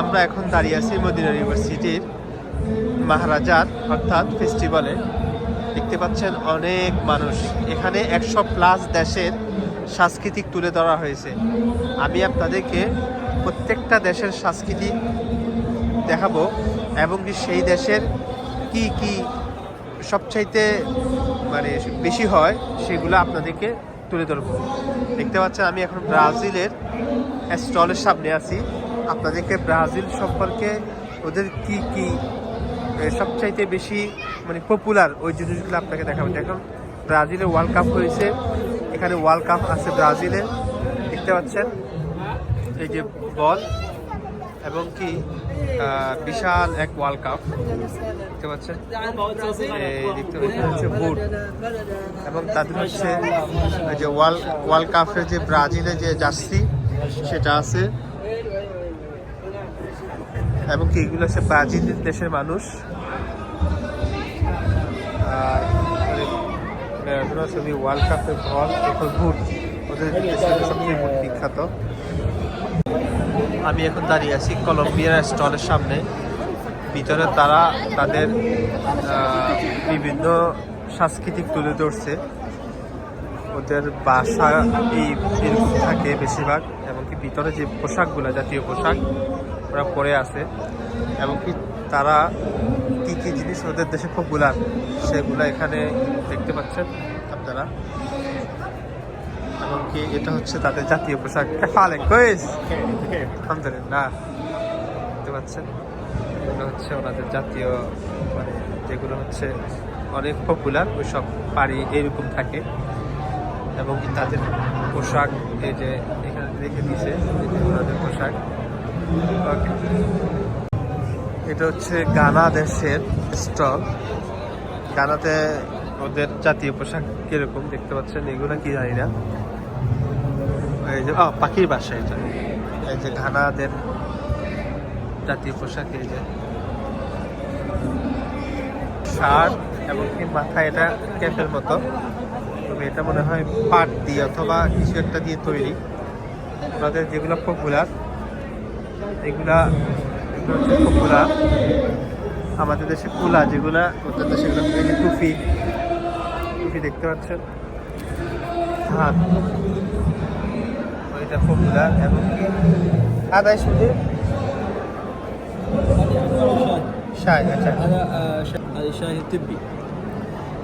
আমরা এখন দাঁড়িয়ে আছি মদিনা ইউনিভার্সিটির মহারাজার, অর্থাৎ ফেস্টিভ্যালে দেখতে পাচ্ছেন অনেক মানুষ। এখানে একশো প্লাস দেশের সাংস্কৃতিক তুলে ধরা হয়েছে। আমি আপনাদেরকে প্রত্যেকটা দেশের সংস্কৃতি দেখাবো এবং কি সেই দেশের কি কি সবচাইতে মানে বেশি হয় সেগুলো আপনাদেরকে তুলে ধরবো। দেখতে পাচ্ছেন আমি এখন ব্রাজিলের স্টলের সামনে আছি। আপনাদেরকে ব্রাজিল সম্পর্কে ওদের কি কি সবচাইতে বেশি মানে পপুলার ওই জিনিসগুলো আপনাকে দেখাবো। দেখুন ব্রাজিলে ওয়ার্ল্ড কাপ হয়েছে, এখানে ওয়ার্ল্ড কাপ আছে ব্রাজিলে, দেখতে পাচ্ছেন? এই যে বল, এবং কি বিশাল এক ওয়ার্ল্ড কাপ দেখতে পাচ্ছেন? দেখতে হচ্ছে বুট এবং তাদের হচ্ছে যে ওয়ার্ল্ড ওয়ার্ল্ড কাপের যে ব্রাজিলে যে জার্সি, সেটা আছে। এবং কি এগুলো হচ্ছে ব্রাজিল দেশের মানুষ। আর ওয়ার্ল্ড কাপের বল এখন বুট ওদের সবচেয়ে বিখ্যাত। আমি এখন দাঁড়িয়ে আছি কলম্বিয়ার স্টলের সামনে। ভিতরে তারা তাদের বিভিন্ন সাংস্কৃতিক তুলে ধরছে। ওদের বাসা এই থাকে বেশিরভাগ, এমনকি ভিতরে যে পোশাকগুলো, জাতীয় পোশাক ওরা পরে আছে এমনকি তারা কী কী জিনিস ওদের দেশে পপুলার সেগুলো এখানে দেখতে পাচ্ছেন আপনারা। এমনকি এটা হচ্ছে তাদের জাতীয় পোশাক। ফালে কইস? আলহামদুলিল্লাহ, দেখতে পাচ্ছেন। এগুলো হচ্ছে ওনাদের জাতীয় মানে যেগুলো হচ্ছে অনেক পপুলার ওই সব বাড়ি এরকম থাকে। এবং কি তাদের পোশাক, এই যে এখানে রেখে দিয়েছে, ওনাদের পোশাক। এটা হচ্ছে গানা দেশের স্টল। গানাতে ওদের জাতীয় পোশাক কীরকম দেখতে পাচ্ছেন? এগুলো কি জানি না। এই যে পাখির বাসা এটা। এই যে ঘানাদের জাতীয় পোশাক, এই যে। শার্ট এবং কি মাথা, এটা ক্যাপের মতো। তবে এটা মনে হয় পাট দিয়ে অথবা কিছু একটা দিয়ে তৈরি। ওনাদের যেগুলো পপুলার এগুলা হচ্ছে কুকুরা আমাদের দেশে কুলা যেগুলা ওদের দেশে টুপি টুপি দেখতে পাচ্ছেন? হাত এটা পপুলার এবং আদায় শুধু শাহ আচ্ছা।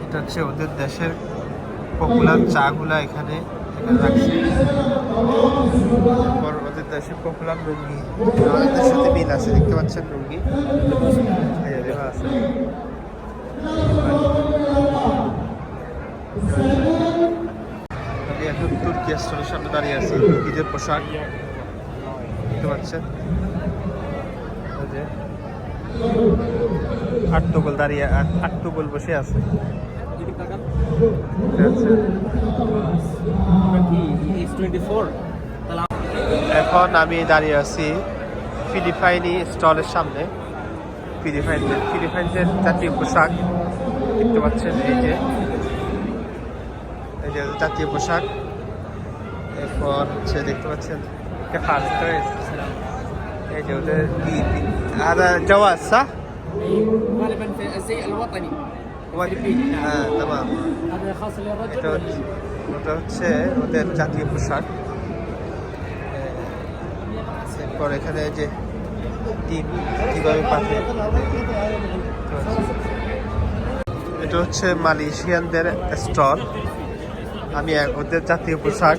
এটা হচ্ছে ওদের দেশের পপুলার চাগুলা এখানে এখানে রাখছে। দেশের পপুলার লুঙ্গি আমাদের সাথে মিল আছে দেখতে পাচ্ছেন লুঙ্গি এই যে লেখা আছে। আমি এখন তুর্কি স্টোরের সামনে দাঁড়িয়ে আছি। পোশাক। দেখতে পাচ্ছেন? ওই যে। আট্টগোল দাঁড়িয়ে আট- আট্টগোল বসে আছে। kaki 24 kalau এখন আমি দাঁড়িয়ে আছি ফিলিপাইনি স্টলের সামনে ফিলিপাইনদের ফিলিপাইনদের জাতীয় পোশাক দেখতে পাচ্ছেন এই যে এই যে জাতীয় পোশাক এরপর হচ্ছে দেখতে পাচ্ছেন কেফাল এই যে ওদের কি- কি- আর জওয়াজ সাহ غالبا في الزي الوطني হ্যাঁ তামাম هذا خاص للرجل এটা হচ্ছে ওটা হচ্ছে ওদের জাতীয় পোশাক এরপর এখানে যে এটা হচ্ছে মালয়েশিয়ানদের স্টল। আমি ওদের জাতীয় পোশাক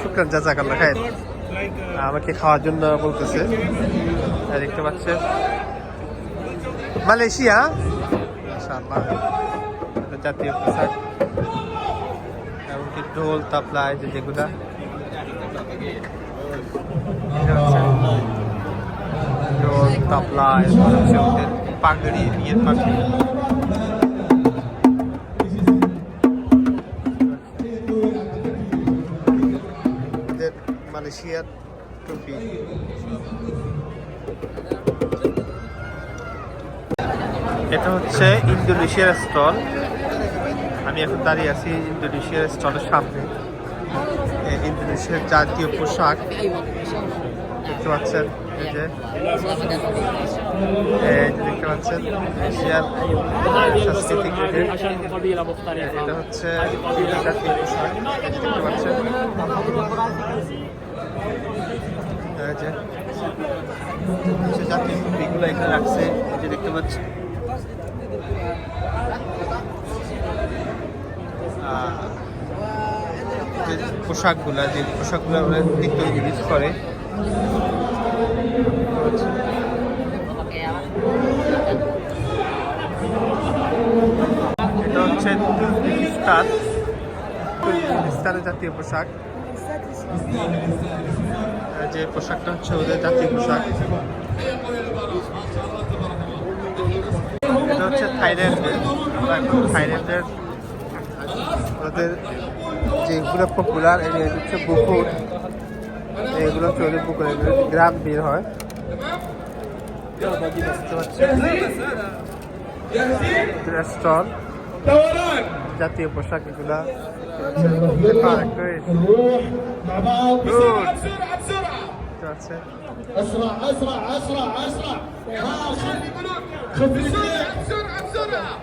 শুক্রান জাজাকাল্লা, খাই। আমাকে খাওয়ার জন্য বলতেছে। দেখতে পাচ্ছে মালয়েশিয়া? জাতীয় পোশাক। এমনকি ঢোল তাপলা যে যেগুলা। মালয়েশিয়ার টুপি এটা হচ্ছে ইন্দোনেশিয়ার স্টল। আমি এখন দাঁড়িয়ে আছি ইন্দোনেশিয়ার স্টলের সামনে। ইন্দোনেশিয়ার জাতীয় পোশাক। দেখতে পাচ্ছেন দেখতে পাচ্ছেন এশিয়ার সাংস্কৃতিক এটা হচ্ছে জাতীয় পোশাক। দেখতে পাচ্ছেন। জাতীয় এখানে রাখছে। দেখতে আহ যে পোশাকগুলা, যে পোশাকগুলো ওরা নিত্য ইউজ করে। এটা জাতীয় পোশাক। যে পোশাকটা হচ্ছে ওদের জাতীয় পোশাক। এটা হচ্ছে থাইল্যান্ডের থাইল্যান্ডের ওদের যেগুলো পপুলার এগুলো হচ্ছে বুকুর এগুলো হচ্ছে ওদের পুকুর এগুলো গ্রাম বের হয় দেখতে পাচ্ছেন স্টল জাতীয় পোশাক এগুলা نروح مع بعض Good. بسرعة بسرعة দেখতে পাচ্ছেন اسرع اسرع اسرع اسرع ها خف خف رجليك بسرعة بسرعة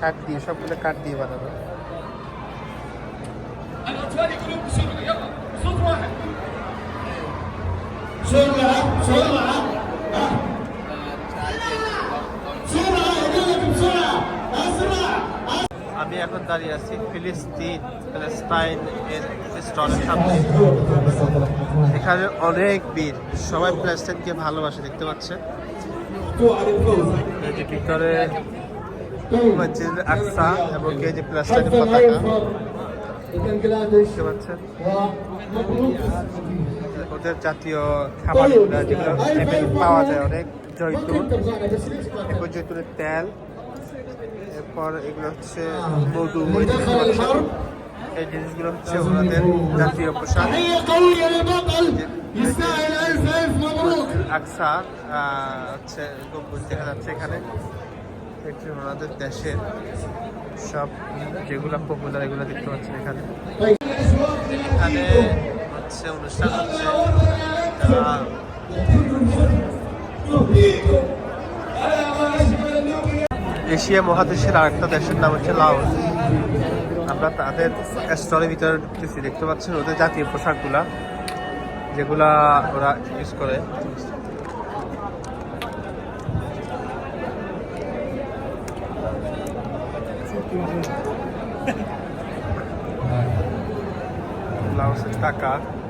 কাঠ দিয়ে সবগুলো কাঠ দিয়ে বানানো بسرعه اسرع আমি এখন দাঁড়িয়ে আছি ফিলিস্তিন প্যালেস্টাইন এর স্টলের সামনে এখানে অনেক বীর সবাই প্যালেস্টাইনকে ভালোবাসে দেখতে পাচ্ছেন এই যে ভিতরে মসজিদ আকসা এবং এই যে প্যালেস্টাইনের حتى لا পতাকা ওদের জাতীয় খাবারগুলো যেগুলো পাওয়া যায়, অনেক জৈতুন এরপর জৈতুনের তেল, এরপর এগুলো হচ্ছে মধু, এই জিনিসগুলো হচ্ছে ওনাদের জাতীয় পোশাক। আকসা হচ্ছে দেখা যাচ্ছে এখানে। এটি ওনাদের দেশের সব যেগুলো পপুলার এগুলো দেখতে পাচ্ছেন এখানে। এখানে হচ্ছে অনুষ্ঠান হচ্ছে এশিয়া মহাদেশের আরেকটা দেশের নাম হচ্ছে লাউস আমরা তাদের স্টলের ভিতরে ঢুকতেছি, দেখতে পাচ্ছেন? ওদের জাতীয় পোশাকগুলা, যেগুলা ওরা ইউজ করে। Lá você tá destacar.